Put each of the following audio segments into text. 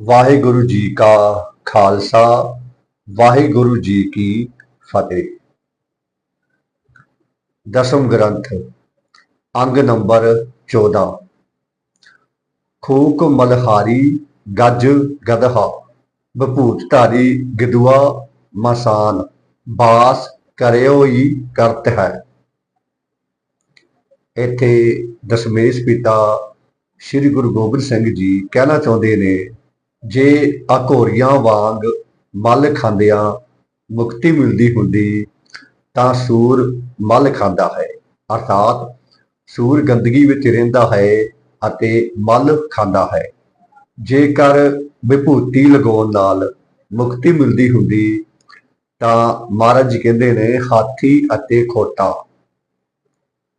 ਵਾਹਿਗੁਰੂ ਜੀ ਕਾ ਖਾਲਸਾ, ਵਾਹਿਗੁਰੂ ਜੀ ਕੀ ਫਤਿਹ। ਦਸਮ ਗ੍ਰੰਥ, ਅੰਗ ਨੰਬਰ 14 ਖੂਕ ਮਲਹਾਰੀ ਗੱਜ ਗਦਹਾ ਬਭੂਤ ਧਾਰੀ ਗਿਦੂਆ ਮਸਾਨ, ਬਾਸ ਕਰਿਓ ਹੀ ਕਰਤ ਹੈ। ਇੱਥੇ ਦਸ਼ਮੇਸ਼ ਪਿਤਾ ਸ੍ਰੀ ਗੁਰੂ ਗੋਬਿੰਦ ਸਿੰਘ ਜੀ ਕਹਿਣਾ ਚਾਹੁੰਦੇ ਨੇ ਜੇ ਅਘੋਰੀਆਂ ਵਾਂਗ ਮਲ ਖਾਂਦਿਆਂ ਮੁਕਤੀ ਮਿਲਦੀ ਹੁੰਦੀ, ਤਾਂ ਸੂਰ ਮਲ ਖਾਂਦਾ ਹੈ। ਅਰਥਾਤ ਸੂਰ ਗੰਦਗੀ ਵਿੱਚ ਰਹਿੰਦਾ ਹੈ ਅਤੇ ਮਲ ਖਾਂਦਾ ਹੈ। ਜੇਕਰ ਵਿਭੂਤੀ ਲਗਾਉਣ ਨਾਲ ਮੁਕਤੀ ਮਿਲਦੀ ਹੁੰਦੀ, ਤਾਂ ਮਹਾਰਾਜ ਜੀ ਕਹਿੰਦੇ ਨੇ, ਹਾਥੀ ਅਤੇ ਖੋਟਾ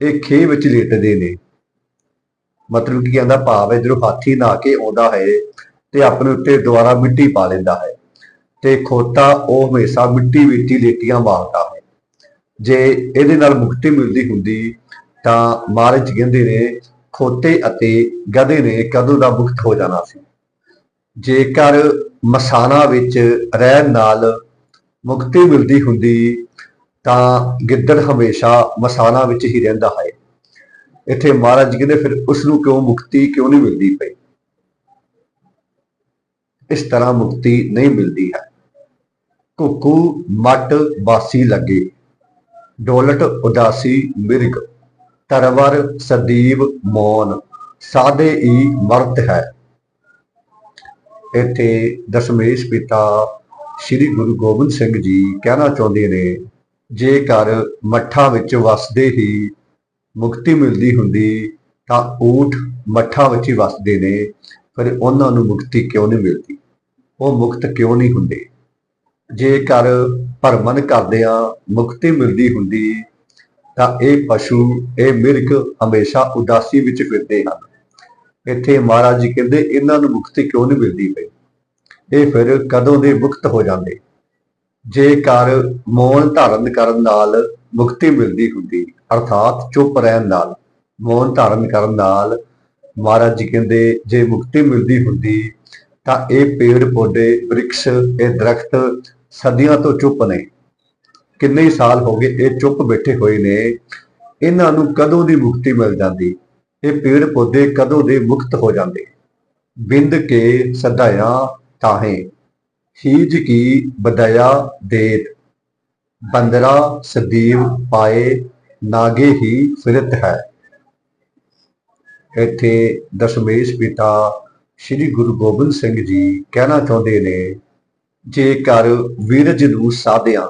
ਇਹ ਖੇ ਵਿੱਚ ਲੇਟਦੇ ਨੇ। ਮਤਲਬ ਕੀ ਕਹਿੰਦਾ, ਭਾਵ ਹੈ ਜਦੋਂ ਹਾਥੀ ਨਹਾ ਕੇ ਆਉਂਦਾ ਹੈ ਤੇ ਆਪਣੇ ਉੱਤੇ ਦੁਬਾਰਾ ਮਿੱਟੀ ਪਾ ਲੈਂਦਾ ਹੈ ਤੇ ਖੋਤਾ ਉਹ ਹਮੇਸ਼ਾ ਮਿੱਟੀ ਵਿੱਚ ਹੀ ਲੇਟੀਆਂ ਮਾਰਦਾ ਹੈ। ਜੇ ਇਹਦੇ ਨਾਲ ਮੁਕਤੀ ਮਿਲਦੀ ਹੁੰਦੀ ਤਾਂ ਮਹਾਰਾਜ ਕਹਿੰਦੇ ਨੇ, ਖੋਤੇ ਅਤੇ ਗਧੇ ਨੇ ਕਦੋਂ ਦਾ ਮੁਕਤ ਹੋ ਜਾਣਾ ਸੀ। ਜੇਕਰ ਮਸਾਨਾ ਵਿੱਚ ਰਹਿਣ ਨਾਲ ਮੁਕਤੀ ਮਿਲਦੀ ਹੁੰਦੀ ਤਾਂ ਗਿੱਦੜ ਹਮੇਸ਼ਾ ਮਸਾਨਾ ਵਿੱਚ ਹੀ ਰਹਿੰਦਾ ਹੈ। ਇੱਥੇ ਮਹਾਰਾਜ ਕਹਿੰਦੇ ਫਿਰ ਉਸ ਨੂੰ ਕਿਉਂ ਮੁਕਤੀ ਕਿਉਂ ਨਹੀਂ ਮਿਲਦੀ ਪਈ? ਇਸ ਤਰ੍ਹਾਂ ਮੁਕਤੀ ਨਹੀਂ ਮਿਲਦੀ ਹੈ। ਕੁੱਕੂ ਮਟ ਬਾਸੀ ਲੱਗੇ। ਡੋਲਟ ਉਦਾਸੀ ਮਿਰਗ। ਤਰਵਰ ਸਦੀਵ ਮੌਨ। ਸਾਦੇ ਹੀ ਮਰਤ ਹੈ। ਇੱਥੇ ਦਸ਼ਮੇਸ਼ ਪਿਤਾ ਸ੍ਰੀ ਗੁਰੂ ਗੋਬਿੰਦ ਸਿੰਘ ਜੀ ਕਹਿਣਾ ਚਾਹੁੰਦੇ ਨੇ, ਜੇਕਰ ਮੱਠਾਂ ਵਿੱਚ ਵਸਦੇ ਹੀ ਮੁਕਤੀ ਮਿਲਦੀ ਹੁੰਦੀ, ਤਾਂ ਊਠ ਮੱਠਾਂ ਵਿੱਚ ਹੀ ਵਸਦੇ ਨੇ। ਪਰ ਉਹਨਾਂ ਨੂੰ ਮੁਕਤੀ ਕਿਉਂ ਨਹੀਂ ਮਿਲਦੀ? ਉਹ ਮੁਕਤ ਕਿਉਂ ਨਹੀਂ ਹੁੰਦੇ? ਜੇਕਰ ਭਰਮਨ ਕਰਦਿਆਂ ਮੁਕਤੀ ਮਿਲਦੀ ਹੁੰਦੀ, ਤਾਂ ਇਹ ਪਸ਼ੂ, ਇਹ ਮਿਰਗ ਹਮੇਸ਼ਾ ਉਦਾਸੀ ਵਿੱਚ ਫਿਰਦੇ ਹਨ। ਇੱਥੇ ਮਹਾਰਾਜ ਜੀ ਕਹਿੰਦੇ, ਇਹਨਾਂ ਨੂੰ ਮੁਕਤੀ ਕਿਉਂ ਨਹੀਂ ਮਿਲਦੀ ਪਈ? ਇਹ ਫਿਰ ਕਦੋਂ ਦੇ ਮੁਕਤ ਹੋ ਜਾਂਦੇ? ਜੇਕਰ ਮੌਨ ਧਾਰਨ ਕਰਨ ਨਾਲ ਮੁਕਤੀ ਮਿਲਦੀ ਹੁੰਦੀ, ਅਰਥਾਤ ਚੁੱਪ ਰਹਿਣ ਨਾਲ, ਮੌਨ ਧਾਰਨ ਕਰਨ ਨਾਲ ਮਹਾਰਾਜ ਜੀ ਕਹਿੰਦੇ, ਜੇ ਮੁਕਤੀ ਮਿਲਦੀ ਹੁੰਦੀ, ਤਾਂ ਇਹ ਪੇੜ ਪੌਦੇ ਬ੍ਰਿਕਸ਼ ਇਹ ਦਰਖਤ ਸਦੀਆਂ ਤੋਂ ਚੁੱਪ ਨੇ। ਕਿੰਨੇ ਹੀ ਸਾਲ ਹੋ ਗਏ ਇਹ ਚੁੱਪ ਬੈਠੇ ਹੋਏ ਨੇ। ਇਹਨਾਂ ਨੂੰ ਕਦੋਂ ਦੀ ਮੁਕਤੀ ਮਿਲ ਜਾਂਦੀ? ਇਹ ਪੇੜ ਪੌਦੇ ਕਦੋਂ ਦੇ ਮੁਕਤ ਹੋ ਜਾਂਦੇ? ਬਿੰਦ ਕੇ ਸਦਾਇਆ ਤਾਹੇ, ਹੀਜ ਕੀ ਬਦਇਆ ਦੇਤ। ਬੰਦਰਾ ਸਦੀਵ ਪਾਏ, ਨਾਗੇ ਹੀ ਫਿਰਤ ਹੈ। ਇੱਥੇ ਦਸ਼ਮੇਸ਼ ਪਿਤਾ ਸ੍ਰੀ ਗੁਰੂ ਗੋਬਿੰਦ ਸਿੰਘ ਜੀ ਕਹਿਣਾ ਚਾਹੁੰਦੇ ਨੇ, ਜੇਕਰ ਵੀਰਜ ਨੂੰ ਸਾਧਿਆ,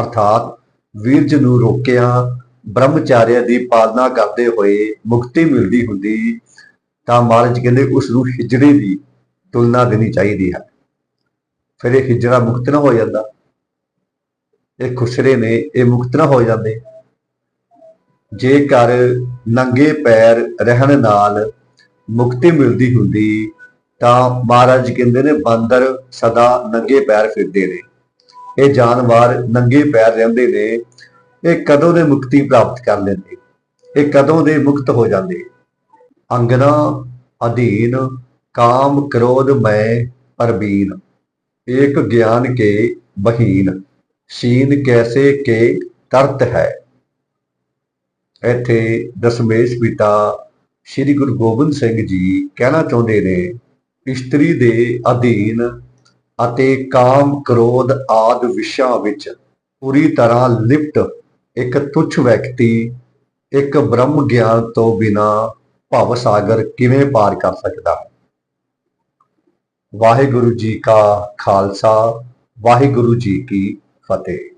ਅਰਥਾਤ ਵੀਰਜ ਨੂੰ ਰੋਕਿਆ, ਬ੍ਰਹਮਚਾਰਿਆ ਦੀ ਪਾਲਣਾ ਕਰਦੇ ਹੋਏ ਮੁਕਤੀ ਮਿਲਦੀ ਹੁੰਦੀ, ਤਾਂ ਮਹਾਰਾਜ ਕਹਿੰਦੇ ਉਸ ਨੂੰ ਹਿਜੜੇ ਦੀ ਤੁਲਨਾ ਦੇਣੀ ਚਾਹੀਦੀ ਹੈ। ਫਿਰ ਇਹ ਹਿਜੜਾ ਮੁਕਤ ਨਾ ਹੋ ਜਾਂਦਾ। ਇਹ ਖੁਸਰੇ ਨੇ, ਇਹ ਮੁਕਤ ਨਾ ਹੋ ਜਾਂਦੇ। ਜੇਕਰ ਨੰਗੇ ਪੈਰ ਰਹਿਣ ਨਾਲ ਮੁਕਤੀ ਮਿਲਦੀ ਹੁੰਦੀ, ਤਾਂ ਮਹਾਰਾਜ ਕਹਿੰਦੇ ਨੇ ਬਾਂਦਰ ਸਦਾ ਨੰਗੇ ਪੈਰ ਫਿਰਦੇ ਨੇ। ਇਹ ਜਾਨਵਰ ਨੰਗੇ ਪੈਰ ਰਹਿੰਦੇ ਨੇ। ਇਹ ਕਦੋਂ ਦੇ ਮੁਕਤੀ ਪ੍ਰਾਪਤ ਕਰ ਲੈਂਦੇ? ਇਹ ਕਦੋਂ ਦੇ ਮੁਕਤ ਹੋ ਜਾਂਦੇ? ਅੰਗਨਾ ਅਧੀਨ ਕਾਮ ਕ੍ਰੋਧ ਮੈਂ ਪਰਬੀਨ, ਏਕ ਗਿਆਨ ਕੇ ਬਹੀਨ, ਸੀਨ ਕੈਸੇ ਕੇ ਤਰਤ ਹੈ। ਇੱਥੇ ਦਸ਼ਮੇਸ਼ ਪਿਤਾ ਸ੍ਰੀ ਗੁਰੂ ਗੋਬਿੰਦ ਸਿੰਘ ਜੀ ਕਹਿਣਾ ਚਾਹੁੰਦੇ ਨੇ, ਇਸਤਰੀ ਦੇ ਅਧੀਨ ਅਤੇ ਕਾਮ ਕ੍ਰੋਧ ਆਦ ਵਿਸ਼ਾ ਵਿੱਚ ਪੂਰੀ ਤਰ੍ਹਾਂ ਲਿਪਟ ਇੱਕ ਤੁੱਛ ਵਿਅਕਤੀ, ਇੱਕ ਬ੍ਰਹਮ ਗਿਆਨ ਤੋਂ ਬਿਨਾ ਭਵ ਸਾਗਰ ਕਿਵੇਂ ਪਾਰ ਕਰ ਸਕਦਾ ਹੈ? ਵਾਹਿਗੁਰੂ ਜੀ ਕਾ ਖਾਲਸਾ, ਵਾਹਿਗੁਰੂ ਜੀ ਕੀ ਫਤਿਹ।